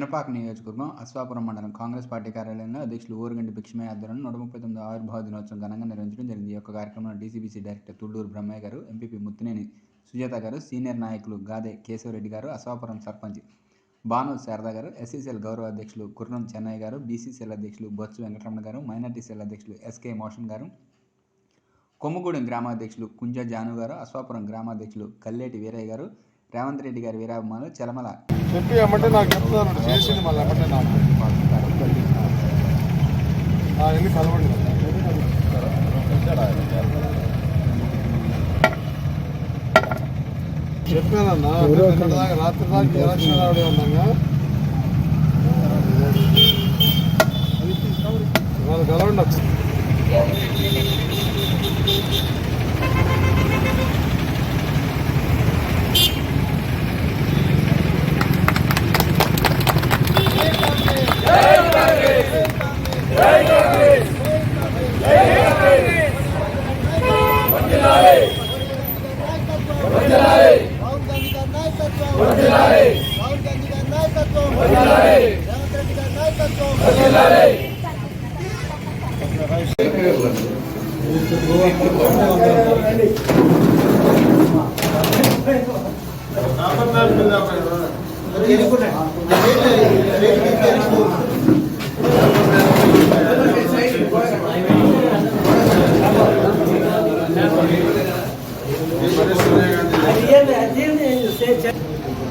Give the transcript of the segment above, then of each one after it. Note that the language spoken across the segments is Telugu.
పినపాక నియోజకవర్గం అశ్వాపురం మండలం కాంగ్రెస్ పార్టీ కార్యాలయంలో అధ్యక్షులు ఊరుగంటి భిక్షమయ్య ఆధ్వర్యంలో నూట ముప్పై తొమ్మిది ఆవిర్భావ దినోత్సవం ఘనంగా నిర్వహించడం జరిగింది. ఈ యొక్క కార్యక్రమంలో డీసీబీసీ డైరెక్టర్ తుళ్ళూరు బ్రహ్మయ్య గారు ఎంపీపీ ముత్తినేని సుజాత గారు సీనియర్ నాయకులు గాదే కేశవరెడ్డి గారు అశ్వాపురం సర్పంచ్ భాను శారదా గారు ఎస్సీసీఎల్ గౌరవ అధ్యక్షులు కుర్రం చెన్నయ్య గారు బీసీసీఎల్ అధ్యక్షులు బొత్సు వెంకటరమణ గారు మైనార్టీ సెల్ అధ్యక్షులు ఎస్కే మోషన్ గారు కొమ్ముగూడెం గ్రామాధ్యక్షులు కుంజ జాను గారు అశ్వాపురం గ్రామాధ్యక్షులు కల్లేటి వీరయ్య గారు రేవంత్ రెడ్డి గారి విరామాలు చలమల. చెప్పి ఏమంటే నాకు చెప్తాను చేసింది మళ్ళీ ఏమంటే నాకు ఆ, వెళ్ళి కలవండి చెప్పానన్నా దాకా రాత్రి దాకా ఎలక్షన్ రావడే ఉన్నాగా వాళ్ళు కలవండి వచ్చింది రాహుల్ గాంధీ గారి నాయకత్వం రాహుల్ గాంధీ గారి నాయకత్వం రేవంత్ రెడ్డి గారి నాయకత్వం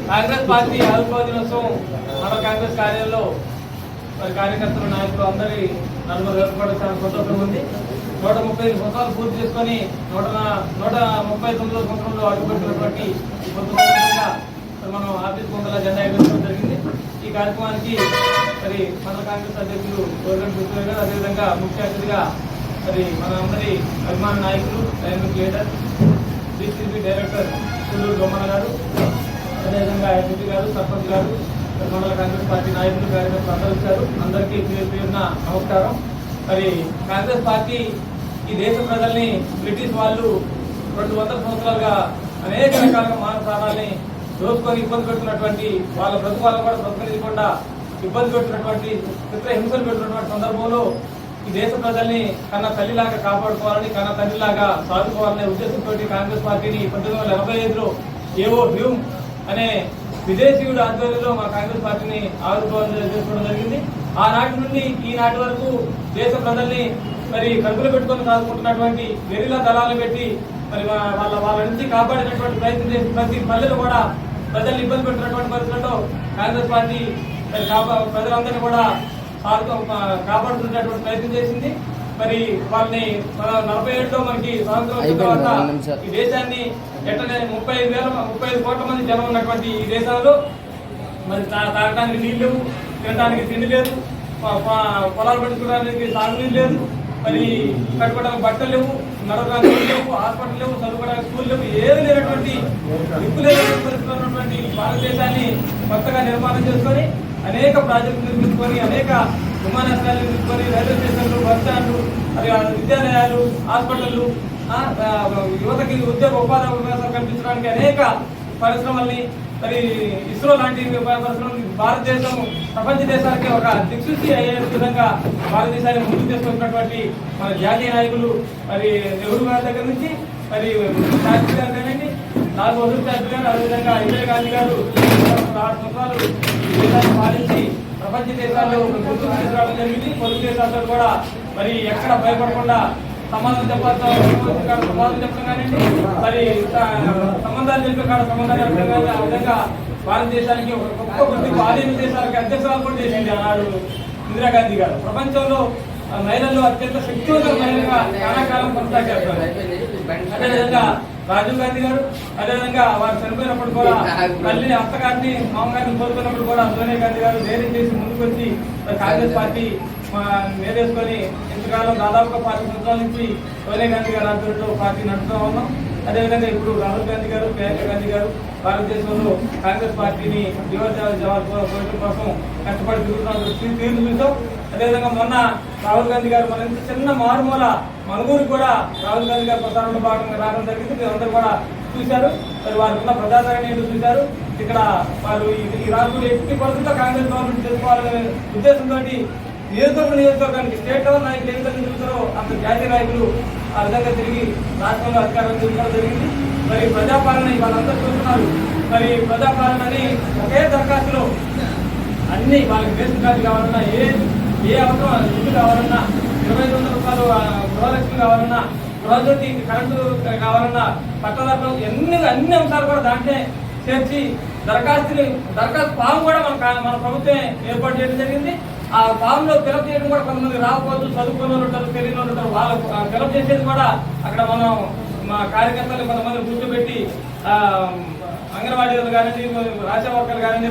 కాంగ్రెస్ పార్టీ ఆవిర్భావ దినోత్సవం మన కాంగ్రెస్ కార్యాలయంలో మరి కార్యకర్తలు నాయకులు అందరి నలుగురు జరుపుకోవడం చాలా సంతోషంగా ఉంది. నూట ముప్పై సంవత్సరాలు పూర్తి చేసుకొని నూట నూట ముప్పై తొమ్మిదో సంవత్సరంలో అడుగుపెట్టినటువంటి మనం ఆఫీస్ ముందర జెండా ఎగరడం జరిగింది. ఈ కార్యక్రమానికి మరి మన కాంగ్రెస్ అధ్యక్షులు గోరెడ్డి కృష్ణ గారు అదేవిధంగా ముఖ్య అతిథిగా మరి మన అందరి అభిమాన నాయకులు dynamic leader DCP director Sulluru Bommana గారు అదేవిధంగా ఎంపీ గారు సర్పంచ్ గారు మండల కాంగ్రెస్ పార్టీ నాయకులు కార్యకర్తలు అందరూ అందరికీ పేరు పేరున నమస్కారం. మరి కాంగ్రెస్ పార్టీ ఈ దేశ ప్రజల్ని బ్రిటిష్ వాళ్ళు రెండు వందల సంవత్సరాలుగా అనేక రకాలుగా మానవ ప్రాణాలని దోచుకొని ఇబ్బంది పెడుతున్నటువంటి వాళ్ళ బ్రతుకులను కూడా బ్రతకనివ్వకుండా ఇబ్బంది పెట్టినటువంటి చిత్ర హింసలు పెట్టినటువంటి సందర్భంలో ఈ దేశ ప్రజల్ని కన్న తల్లిలాగా కాపాడుకోవాలని కన్న తల్లిలాగా సాదుకోవాలనే ఉద్దేశంతో కాంగ్రెస్ పార్టీని పంతొమ్మిది వందల ఎనభై ఐదులో ఏవో డ్యూమ్ అనే విదేశీయుడు ఆధ్వర్యంలో మా కాంగ్రెస్ పార్టీని ఆవిర్భావం చేసుకోవడం జరిగింది. ఆనాటి నుండి ఈనాటి వరకు దేశ ప్రజల్ని మరి కడుపులు పెట్టుకొని సాదుకుంటున్నటువంటి గెరిలా దళాలు పెట్టి మరి వాళ్ళ వాళ్ళ నుంచి కాపాడినటువంటి ప్రయత్నం చేసి ప్రతి పల్లెలు కూడా ప్రజల్ని ఇబ్బంది పెట్టినటువంటి పరిస్థితుల్లో కాంగ్రెస్ పార్టీ మరి ప్రజలందరినీ కూడా కాపాడుతున్నటువంటి ప్రయత్నం చేసింది. మరి వాళ్ళని నలభై ఏడులో మనకి స్వాతంత్రం తర్వాత ఈ దేశాన్ని ఎట్టనే ముప్పై వేల ఐదు కోట్ల మంది జనం ఉన్నటువంటి ఈ దేశాల్లో మరి తాగడానికి నీళ్ళు లేవు తినడానికి తిండి లేదు పొలాలు పెట్టుకోవడానికి సాగునీళ్ళు లేదు మరి కట్టుకోవడానికి బట్టలు లేవు నడవడానికి లేవు హాస్పిటల్ లేవు చదువుకోవడానికి స్కూల్ లేవు ఏమి లేనటువంటి దిక్కు లేనటువంటి ఉన్నటువంటి భారతదేశాన్ని కొత్తగా నిర్మాణం చేసుకొని అనేక ప్రాజెక్టులు నిర్మించుకొని అనేక విమానాశ్రయాలు నిర్మించుకొని రైల్వే స్టేషన్లు బస్ స్టాండ్లు అది విద్యాలయాలు హాస్పిటళ్ళు యువతకి ఉద్యోగ ఉపాధి అవకాశాలు కల్పించడానికి అనేక పరిశ్రమల్ని మరి ఇస్రో లాంటి పరిశ్రమల్ని భారతదేశం ప్రపంచ దేశాలకి ఒక దిక్సూచి అయ్యే విధంగా భారతదేశాన్ని ముందుకు తీసుకొచ్చినటువంటి మన జాతీయ నాయకులు మరి నెహ్రూ గారి దగ్గర నుంచి మరి శాస్త్రి గారు కానివ్వండి నాలుగు వదులు శాస్త్రి గారు అదేవిధంగా ఇందిరా గాంధీ గారు ఆరు సంవత్సరాలు దేశాన్ని పాలించి ప్రపంచ దేశాల్లో గుర్తింపు తీసుకురావడం జరిగింది. పొరుగు దేశాల్లో కూడా మరి ఎక్కడ భయపడకుండా సమాధానం చెప్పాలి సమాధానం చెప్పడం కానివ్వండి. మరి సంబంధాలు చెప్పే కాడ సంబంధాలు చెప్పడం కానీ ఆ విధంగా భారతదేశానికి ఒక గొప్ప గుర్తింపు ఆధీన దేశాలకు అధ్యక్షురాలు కూడా చేసింది ఆనాడు ఇందిరాగాంధీ గారు. ప్రపంచంలో మహిళలు అత్యంత శక్తివంతమైన మహిళగా కాలాకాలం కొనసాగారు అదేవిధంగా రాజీవ్ గాంధీ గారు అదేవిధంగా వారు చనిపోయినప్పుడు కూడా తల్లి అత్తగారిని మామగారిని కోల్పోయినప్పుడు కూడా సోనియా గాంధీ గారు ధైర్యం చేసి ముందుకు వచ్చి కాంగ్రెస్ పార్టీ నేరేసుకొని ఇంతకాలం దాదాపుగా పాతి సంవత్సరాల నుంచి సోనియా గాంధీ గారి ఆధ్వర్యంలో పార్టీ నడుపుతూ ఉన్నాం. అదేవిధంగా ఇప్పుడు రాహుల్ గాంధీ గారు ప్రియాంక గాంధీ గారు భారతదేశంలో కాంగ్రెస్ పార్టీని యువత జవాబు కోసం కష్టపడి తిరుగుతున్న తీరు చూసాం అదేవిధంగా మొన్న రాహుల్ గాంధీ గారు మన చిన్న మారుమూల మనుగూరు కూడా రాహుల్ గాంధీ గారు ప్రసారంలో భాగంగా రావడం జరిగింది. మీరు అందరూ కూడా చూశారు. మరి వారు ఉన్న ప్రజాదరణ ఏంటో చూశారు. ఇక్కడ వారు ఈ- ఈ రాష్ట్రంలో ఎట్టి పరిస్థితుల్లో కాంగ్రెస్ గవర్నమెంట్ చేసుకోవాలనే ఉద్దేశంతో నియోజకవర్గ నియోజకవర్గానికి స్టేట్ లెవెల్ నాయకులు ఏం విధంగా తిరుగుతారో అంత జాతీయ నాయకులు ఆ విధంగా తిరిగి రాష్ట్రంలో అధికారం తిరగడం జరిగింది. మరి ప్రజాపాలన వాళ్ళందరూ చూస్తున్నారు. మరి ప్రజాపాలన అని ఒకే దరఖాస్తులో అన్ని వాళ్ళకి బేసిక్ కాదు కావాలన్నా ఏ ఏ అవసరం ఇల్లు కావాలన్నా ఇరవై ఐదు వందల రూపాయలు గృహలక్ష్మి కావాలన్నా గృహజ్యోతి కరెంటు కావాలన్నా పట్టదారులు ఎన్ని అన్ని అంశాలు కూడా దాంట్లో చేర్చి దరఖాస్తుని దరఖాస్తు ఫామ్ కూడా మన కా- మన ప్రభుత్వం ఏర్పాటు చేయడం జరిగింది. ఆ ఫామ్లో ఫిలప్ చేయడం కూడా కొంతమంది రాకపోవచ్చు చదువుకున్న వాళ్ళు ఉంటారు తెలియని వాళ్ళు ఉంటారు వాళ్ళు ఫిలప్ చేసేది కూడా అక్కడ మనం మా కార్యకర్తలు కొంతమంది గుర్తుపెట్టి ఆ, అంగన్వాడీలు కానీ రాసే వర్కర్లు కానీ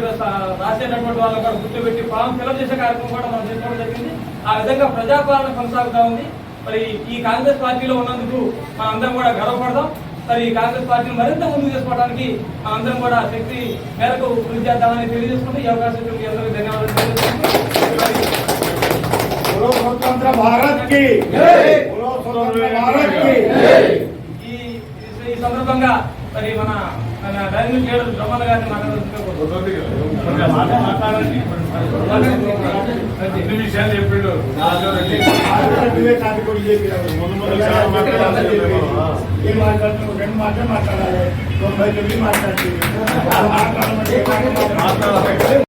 రాసేటటువంటి వాళ్ళు కూడా గుర్తుపెట్టి ఫామ్ ఫిలప్ చేసే కార్యక్రమం కూడా మనం చేసుకోవడం జరిగింది. ఆ విధంగా ప్రజాపాలన కొనసాగుతా ఉంది. మరి ఈ కాంగ్రెస్ పార్టీలో ఉన్నందుకు మనందరం కూడా గర్వపడదాం. మరి ఈ కాంగ్రెస్ పార్టీని మరింత ముందు చేసుకోవడానికి అందరం కూడా శక్తి మేరకు కృషి చేద్దామని తెలియజేసుకుంటూ ఈ అవకాశం అందరికీ ధన్యవాదాలు ఈ సందర్భంగా మరి మన బ్రహ్మణ గారిని విషయాలు చెప్పిండు. రెండు మాటలు తొంభై తొమ్మిది మాట్లాడాలి.